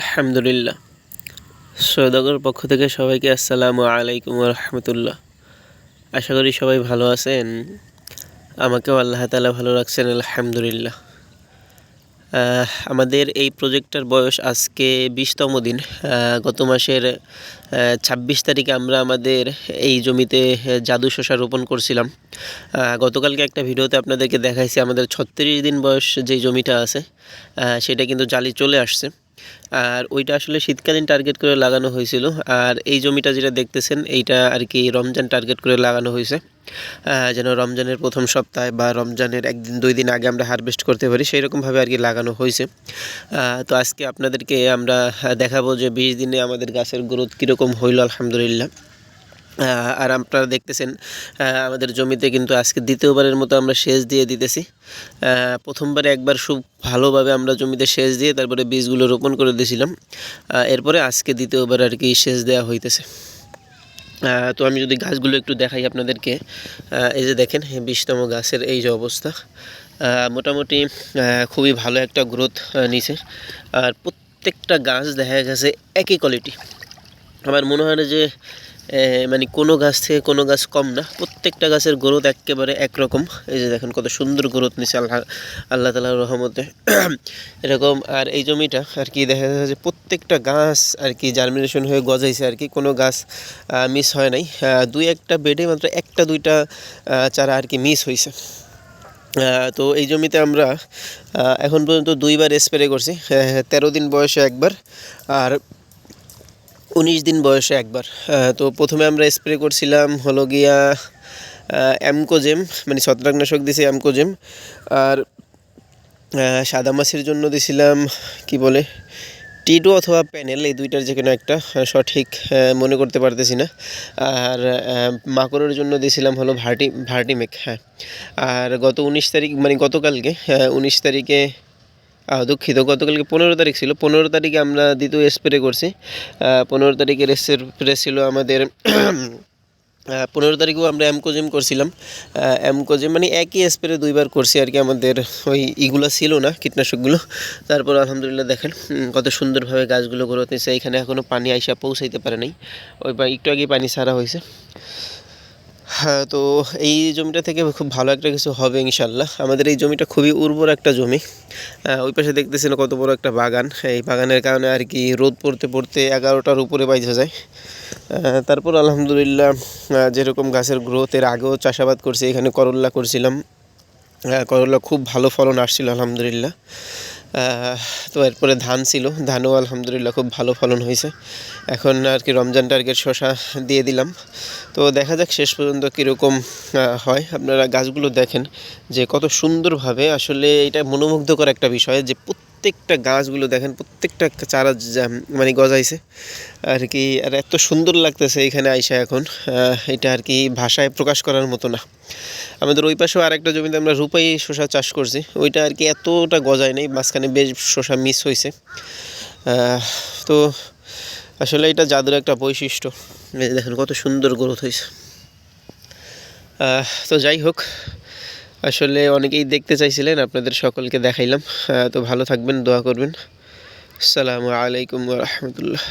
আলহামদুলিল্লাহ। সৈয়দগর পক্ষ থেকে সবাইকে আসসালামু আলাইকুম রহমতুল্লাহ। আশা করি সবাই ভালো আছেন। আমাকেও আল্লাহ তালা ভালো রাখছেন, আলহামদুলিল্লাহ। আমাদের এই প্রজেক্টটার বয়স আজকে বিশতম দিন। গত মাসের ছাব্বিশ তারিখে আমরা আমাদের এই জমিতে জাদু শশা রোপণ করছিলাম। গতকালকে একটা ভিডিওতে আপনাদেরকে দেখাইছি, আমাদের ছত্রিশ দিন বয়স যে জমিটা আছে সেটা কিন্তু জালি চলে আসছে। আর ওইটা আসলে শীতকালীন টার্গেট করে লাগানো হয়েছিল। আর এই জমিটা যেটা দেখতেছেন, এইটা আর কি রমজান টার্গেট করে লাগানো হয়েছে। যেন রমজানের প্রথম সপ্তাহে বা রমজানের একদিন, দুই দিন আগে আমরা হারভেস্ট করতে পারি সেই রকমভাবে আর কি লাগানো হয়েছে। তো আজকে আপনাদেরকে আমরা দেখাবো যে বিশ দিনে আমাদের গাছের গ্রোথ কীরকম হইল, আলহামদুলিল্লাহ। আর আপনারা দেখতেছেন আমাদের জমিতে কিন্তু আজকে দ্বিতীয়বারের মতো আমরা সেচ দিয়ে দিতেছি। প্রথমবারে একবার খুব ভালোভাবে আমরা জমিতে সেচ দিয়ে তারপরে বীজগুলো রোপণ করে দিয়েছিলাম। এরপরে আজকে দ্বিতীয়বার আর কি সেচ দেওয়া হইতেছে। তো আমি যদি গাছগুলো একটু দেখাই আপনাদেরকে। এই যে দেখেন বিশতম গাছের এই যে অবস্থা। মোটামুটি খুবই ভালো একটা গ্রোথ নিছে। আর প্রত্যেকটা গাছ দেখা গেছে একই কোয়ালিটি আমার মনে হয় যে মানে কোনো গাছ থেকে কোনো গাছ কম না, প্রত্যেকটা গাছের গ্রোথ একেবারে একরকম। এই যে দেখেন কত সুন্দর গ্রোথ নিচ্ছে আল্লাহ আল্লাহ তালার রহমতে। এরকম, আর এই জমিটা আর কি দেখা যাচ্ছে যে প্রত্যেকটা গাছ আর কি জার্মিনেশন হয়ে গজাইছে আর কি, কোনো গাছ মিস হয় নাই। দুই একটা বেডে মাত্র একটা, দুইটা চারা আর কি মিস হয়েছে তো এই জমিতে আমরা এখন পর্যন্ত দুইবার স্প্রে করছি। তেরো দিন বয়সে একবার, আর উনিশ দিন বয়সে একবার। তো প্রথমে আমরা স্প্রে করছিলাম হলো গিয়া অ্যামকোজেম মানে ছত্রাকনাশক দিয়েছি অ্যামকোজেম আর সাদা মাছের জন্য দিছিলাম, কি বলে টিডো অথবা প্যানেল এই দুইটার যে কোনো একটা সঠিক মনে করতে পারতেছি না। আর মাকড়ের জন্য দিয়েছিলাম হলো ভার্টি, ভার্টিমেক হ্যাঁ। আর গত উনিশ তারিখ মানে গতকালকে উনিশ তারিখে দুঃখিত। গতকালকে পনেরো তারিখ ছিল। পনেরো তারিখে আমরা দ্বিতীয় স্প্রে করছি। পনেরো তারিখের স্প্রে ছিল আমাদের পনেরো তারিখেও আমরা অ্যামকোজেম করছিলাম। অ্যামকোজেম মানে একই স্প্রে দুইবার করছি আর কি আমাদের ওই ইগুলো ছিল না, কীটনাশকগুলো। তারপর আলহামদুলিল্লাহ দেখেন কত সুন্দরভাবে গাছগুলো গ্রোথ নিচ্ছে এখানে এখনও পানি আইসা পৌঁছাইতে পারে নাই। ওই একটু আগে পানি ছাড়া হয়েছে। হ্যাঁ তো এই জমিটা থেকে খুব ভালো একটা কিছু হবে ইনশাল্লাহ আমাদের এই জমিটা খুবই উর্বর একটা জমি। ওই পাশে দেখতেছেন কত বড় একটা বাগান। এই বাগানের কারণে আর কি রোদ পড়তে পড়তে এগারোটার উপরে বাইজে যায়। তারপর আলহামদুলিল্লাহ যেরকম গাছের গ্রোথ এর আগেও চাষাবাদ করছি, এখানে করল্লা করছিলাম। করল্লা খুব ভালো ফলন আসছিল, আলহামদুলিল্লাহ। তো এরপরে ধান ছিল। ধানও আলহামদুলিল্লাহ খুব ভালো ফলন হয়েছে। এখন আর কি রমজান টার্গেট শশা দিয়ে দিলাম। তো দেখা যাক শেষ পর্যন্ত কীরকম হয়। আপনারা গাছগুলো দেখেন যে কত সুন্দরভাবে আসলে এটা মনোমুগ্ধকর একটা বিষয় যে প্রত্যেকটা গাছগুলো দেখেন, প্রত্যেকটা চারা মানে গজাইছে। আর কি, আর এত সুন্দর লাগতেছে এখানে আইসা এখন। এটা আর কি ভাষায় প্রকাশ করার মতো না। আমাদের ওই পাশেও আরেকটা জমিতে আমরা রূপাই শসা চাষ করছি। ওইটা আর কি এতটা গজায় নেই, মাঝখানে বেশ শসা মিস হয়েছে তো আসলে এটা জাদুর একটা বৈশিষ্ট্য। দেখেন কত সুন্দর গ্রোথ হয়েছে তো যাই হোক আসলে অনেকেই দেখতে চাইছিলেন, আপনাদের সকলকে দেখাইলাম। তো ভালো থাকবেন, দোয়া করবেন। আসসালামু আলাইকুম রহমতুল্লাহ।